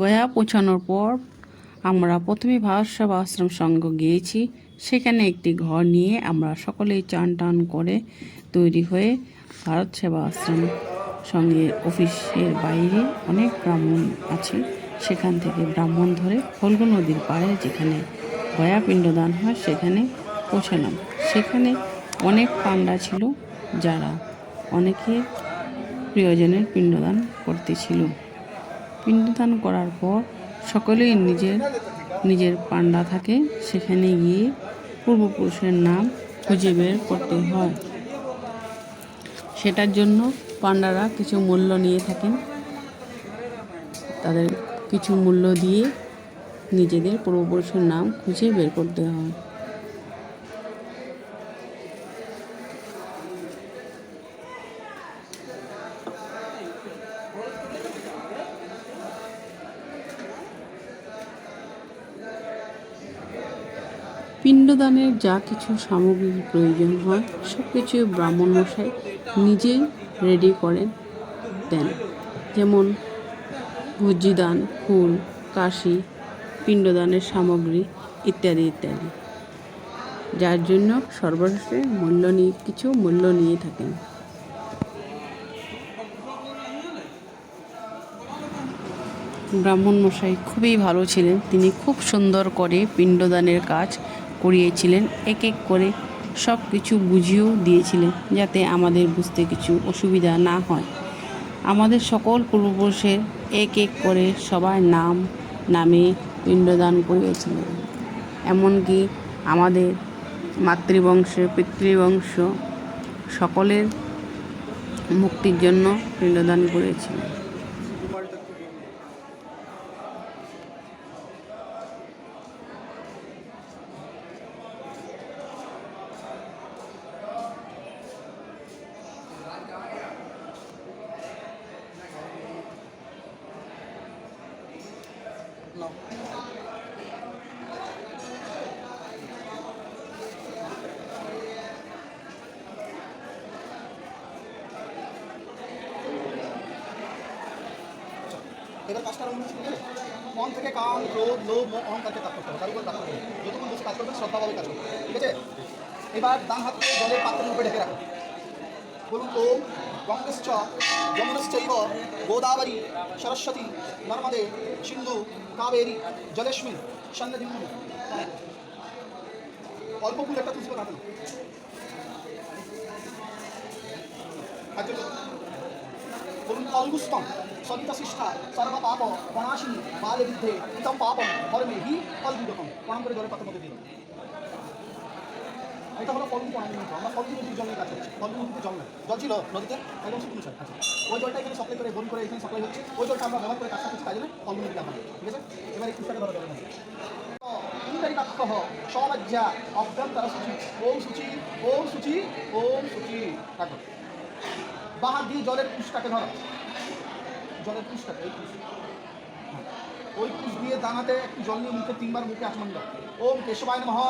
গয়া পৌঁছানোর পর আমরা প্রথমে ভারত সেবা আশ্রম সংঘ গিয়েছি। সেখানে একটি ঘর নিয়ে আমরা সকলেই চান টান করে তৈরি হয়ে ভারত সেবা আশ্রম সঙ্গে অফিসের বাইরে অনেক ব্রাহ্মণ আছে সেখান থেকে ব্রাহ্মণ ধরে ফল্গু নদীর পাড়ে যেখানে গয়া পিণ্ডদান হয়, সেখানে পৌঁছালাম। সেখানে অনেক পান্ডা ছিল যারা অনেকে প্রিয়জনের পিণ্ডদান করতেছিল। পিণ্ডদান করার পর সকলেই নিজের নিজের পান্ডা থাকে, সেখানে গিয়ে পূর্বপুরুষের নাম খুঁজে বের করতে হয়। সেটার জন্য পান্ডারা কিছু মূল্য নিয়ে থাকেন। তাদের কিছু মূল্য দিয়ে নিজেদের পূর্বপুরুষের নাম খুঁজে বের করতে হয়। পিণ্ডদানের যা কিছু সামগ্রীর প্রয়োজন হয় সব কিছু ব্রাহ্মণ মশাই নিজেই রেডি করেন, দেন। যেমন ভুজিদান, ফুল, কাশি, পিণ্ডদানের সামগ্রী ইত্যাদি ইত্যাদি। যার জন্য সর্বশেষে মূল্য নিয়ে, কিছু মূল্য নিয়ে থাকেন। ব্রাহ্মণ মশাই খুবই ভালো ছিলেন। তিনি খুব সুন্দর করে পিণ্ডদানের কাজ করিয়েছিলেন, এক এক করে সব কিছু বুঝিয়েও দিয়েছিলেন যাতে আমাদের বুঝতে কিছু অসুবিধা না হয়। আমাদের সকল পূর্বপুরুষের এক এক করে সবার নাম, নামে পিণ্ডদান করিয়েছিলেন। এমনকি আমাদের মাতৃবংশ, পিতৃবংশ সকলের মুক্তির জন্য পিণ্ডদান করেছিলেন এবার কাজটা আরম্ভ মন থেকে কাম ক্রোধ, লোভ, মোহ অহংকারকে তাপ করতে হবে। তার উপর কাজ করবে যতক্ষণ বসে কাজ করবে শ্রদ্ধাভাবে কাজ করবে ঠিক আছে? এবার ডান হাতকে জলের পাত্রের উপরে ঢেকে রাখো বলুন, ওম। গঙ্গশ্চ যমুনশ্চৈব গোদাবরী সরস্বতী নর্মদে সিন্ধু কাবেরী জলেস্মিন সন্নদী অল্প ফুল একটা তুলসী পাতা কলগুস্তম সবিতা শিষ্ঠা সর্ব পাপ প্রণাশিনী বালে বিদ্ধে ইতম পাপম কর্মে হি কলগুদকম প্রণাম করে জলের পাতার মধ্যে দিয়ে। এটা হলো মন্ত্র আমরা কলম নদীর জল নিয়ে কাজ করছি। জল জল ছিল নদীতে একদম শুকনো আচ্ছা। ওই জলটা এখানে সাপ্লাই করে, বন করে, এখানে সাপ্লাই হচ্ছে। ওই জলটা আমরা ব্যবহার করে কাজটা করছি, তাই জন্য ঠিক আছে? এবার একটু ধরো জলের সূচি। ওম ওম দিয়ে জলের পুষটাকে ধরো। জলের পুষটাকে এই পুষ হ্যাঁ। ওই দিয়ে দানাতে একটু জল নিয়ে মুখে তিনবার মুখে আচমন দাও ওম কেশবায় নমঃ।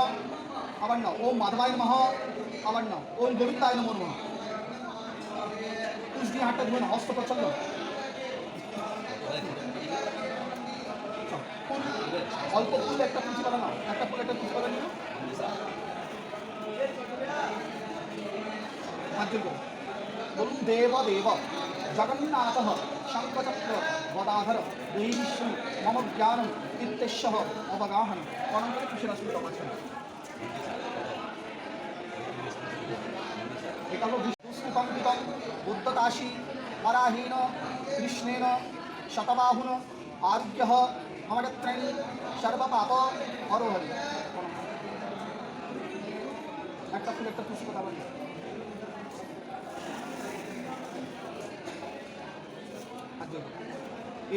আবার নাও। ওম মাধবায় নমঃ। আবার নাও। ওম গোবিন্দায় নমঃ নমঃ। পুষ দিয়ে হাতটা ধুয়ে না হস্ত প্রচণ্ড অল্প ফুল একটা পুঁজি পাতা নাও। একটা ফুল, একটা পুঁজি পাতা নিও। বলুন, দেব দেব। জগন্নাথ শঙ্কচক্র গদাধর দেহি বিষ্ণু মম জ্ঞান ইত্যস্য অবগাহন করে খুশি রাসুল হলো বিষ্ণু কম্পিতম বুদ্ধকাশী পরাহীন কৃষ্ণেন শতবাহুন আরোগ্য মময়ত্রণী সর্বপাপ হরহরি একটা ফুল একটা পুষ্প দাবার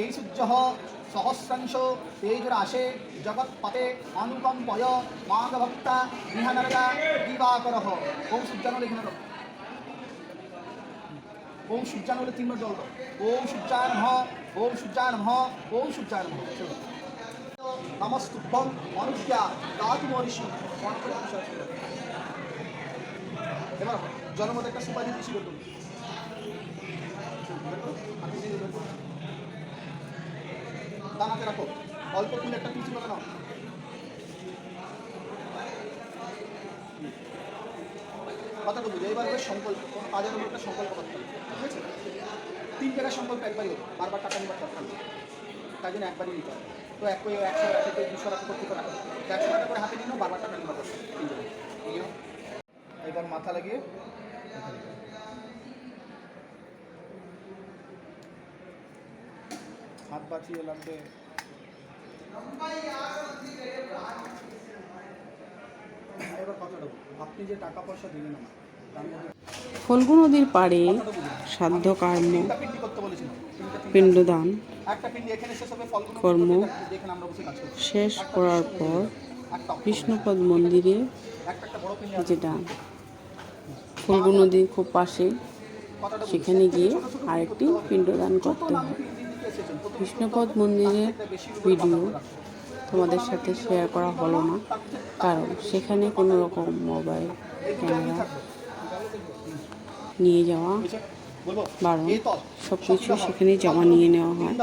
এই সূর্য সহস্রাংশ তেজরাশে জগৎপতে অনুকম্পয় মাঘভক্তা বিহানরদা দিবাকর ওম সূর্যান লিখে নেব ওম সূর্যান বলে তিনবার জল ওম সূর্যান নমঃ ওম সূর্যান নমঃ ওম সূর্যান নমঃ চলো। নমস্তুভ্যং অনুজ্ঞা দাতু মহর্ষি এবার মধ্যে একটা সুপারি দিচ্ছি বের করুন। বের করুন। আর নিজে বের করুন। দানাতে রাখো। অল্প ফুল একটা পিছু করে নাও। কথাটা বুঝে এবার ওদের সংকল্প, কোনো কাজের উপর একটা সংকল্প করতে হবে, ঠিক আছে? তিন জায়গায় সংকল্প একবারই হতো বারবার টাকা নিবার দরকার নেই। তাই জন্য একবারই নিতে হবে। তো এক করে একশো টাকা থেকে দুশো টাকা করতে টাকা তো একশো টাকা করে হাতে নিলেও বারবার টাকা নিবার দরকার এবার মাথা লাগিয়ে হাত বাঁচিয়ে লাগবে। ফল্গু নদীর পাড়ে সাধ্য কর্ম। পিণ্ডদান কর্ম শেষ করার পর বিষ্ণুপদ মন্দিরে। যেটা ফল্গু নদীর খুব পাশে সেখানে গিয়ে আরেকটি পিণ্ডদান করতে হয় বিষ্ণুপদ মন্দিরের ভিডিও তোমাদের সাথে শেয়ার করা হলো না, কারণ সেখানে কোনো রকম মোবাইল ক্যামেরা নিয়ে যাওয়া? বারণ সব কিছু সেখানে জমা নিয়ে নেওয়া হয়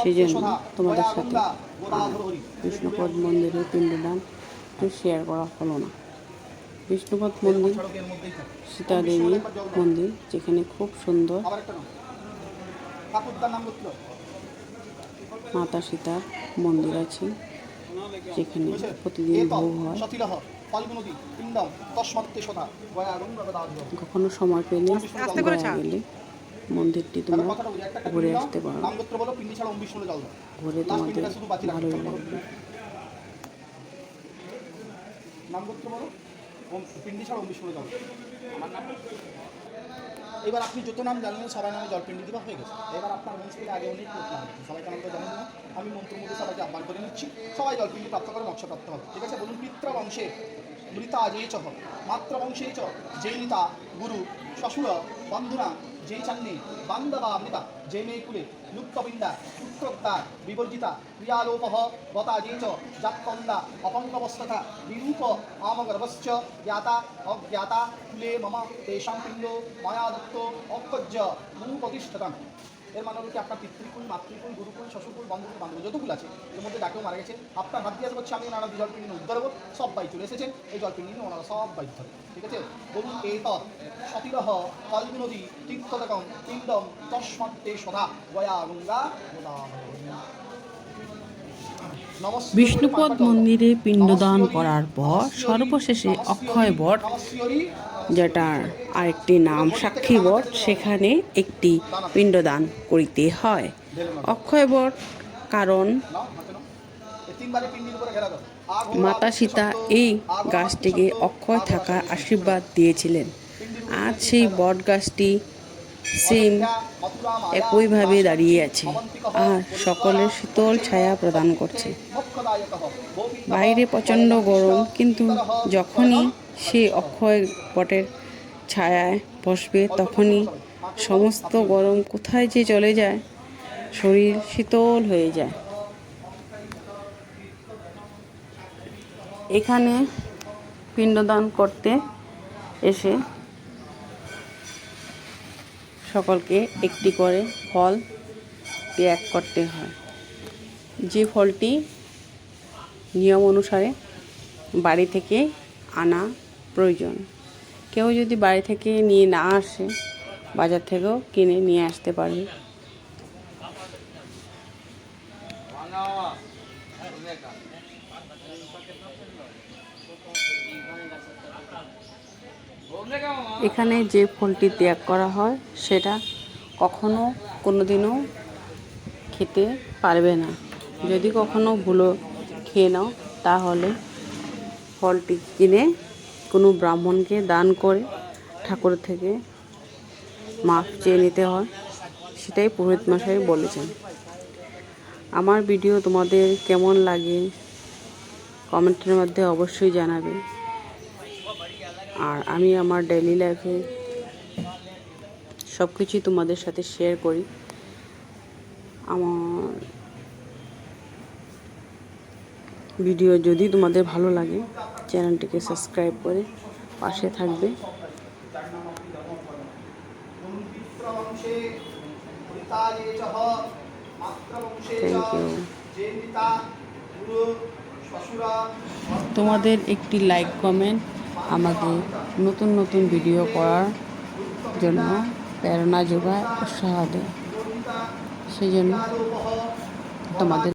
সেই জন্য তোমাদের সাথে গোদাবরী মন্দিরের পিণ্ডদান শেয়ার করা হলো না বিষ্ণুপদ মন্দির থাকে। সীতাদেবী মন্দির, যেখানে খুব সুন্দর আবার একটা নাম ঠাকুরদার নাম করছিল মাতা সীতার মন্দির আছে যেখানে প্রতিদিন ভোগ হয়। কখনো সময় পেলে গেলে মন্দিরটি তোমরা ঘুরে আসতে পারো। ঘুরে তোমাদের হবে। লাগবে। নাম গোত্র বলো পিন্ডি ছাড়া বিষ্ণু জল আমার নাম এবার আপনি যত নাম জানলেন সবাই নামে জলপিন্ডি দিবা হয়ে গেছে। এবার আপনার থেকে আগে অনেক লোক। সবাইকে নামটা জানেন না। আমি মন্ত্র মধ্যে সবাইকে আহ্বান করে নিচ্ছি। সবাই জলপিন্ডি প্রাপ্ত করে, মৎস্য প্রাপ্ত হবে। ঠিক আছে? বলুন, পিত্র বংশে মৃতা যেই চ মাতৃবংশে চ যেই নিতা গুরু শ্বশুর বন্ধুরা যেই চাননি বান্দা বা মৃতা যে মেয়েকুলে কুলে লুপ্তবিন্দা পুত্রোক্তা বিবর্জিতা, ক্রিয়ালোপহ গতা যে চ জাতকন্দা অপঙ্কবস্তথা বিরূপ, আমগর্ভশ্চ, জ্ঞাতা, অজ্ঞাতা, কুলে মম তেষাং পিণ্ড মায়া দত্ত অক্ষজ্য মূপতিষ্ঠতাম এর মানে হলো কি আপনার পিতৃকুল মাতৃকুল গুরুকুল শ্বশুরকুল বন্ধুকুল বান্ধব যতগুলো আছে এর মধ্যে ডাকেও মারা গেছে। আপনার হাত দিয়ে হচ্ছে আমি ওনারা জল পিন্ডি উদ্ধার হব সব বাই চলে এসেছেন এই জল পিন্ডি ওনারা সব বাই ধরে ঠিক আছে? বলুন এই তৎ সতীরহ ফল্গু নদী তীর্থদকম পিণ্ডম তস্মত্তে সদা গয়া গঙ্গা বিষ্ণুপদ মন্দিরে পিণ্ডদান করার পর সর্বশেষে অক্ষয় বট। যেটার আরেকটি নাম সাক্ষী বট সেখানে একটি পিণ্ডদান করিতে হয়। অক্ষয় বট কারণ মাতা সীতা এই গাছটিকে অক্ষয় থাকার আশীর্বাদ দিয়েছিলেন। আজ সেই বট গাছটি সেম একইভাবে দাঁড়িয়ে আছে আর সকলের শীতল ছায়া প্রদান করছে। বাইরে প্রচণ্ড গরম, কিন্তু যখনই সে অক্ষয় বটের ছায়ায় বসবে তখনই সমস্ত গরম কোথায় যে চলে যায়, শরীর শীতল হয়ে যায়। এখানে পিণ্ডদান করতে এসে সকলকে একটি করে ফল ত্যাগ করতে হয়। যে ফলটি নিয়ম অনুসারে বাড়ি থেকে আনা প্রয়োজন। কেউ যদি বাড়ি থেকে নিয়ে না আসে, বাজার থেকেও কিনে নিয়ে আসতে পারে। এখানে যে ফলটি ত্যাগ করা হয়, সেটা কখনো কোনোদিনও খেতে পারবে না। যদি কখনো ভুলো খেয়ে নাও, তাহলে ফলটি কিনে কোনো ব্রাহ্মণকে দান করে ঠাকুর থেকে মাফ চেয়ে নিতে হয়, সেটাই পুরোহিত মশাই বলেছেন। আমার ভিডিও তোমাদের কেমন লাগে কমেন্টের মধ্যে অবশ্যই জানাবে। আর আমি আমার ডেইলি লাইফে সব কিছুই তোমাদের সাথে শেয়ার করি। আমার ভিডিও যদি তোমাদের ভালো লাগে, চ্যানেলটিকে সাবস্ক্রাইব করে পাশে থাকবে। তোমাদের একটি লাইক কমেন্ট আমাকে নতুন নতুন ভিডিও করার জন্য প্রেরণা যোগায়, উৎসাহ দেয়। সেই জন্য তোমাদের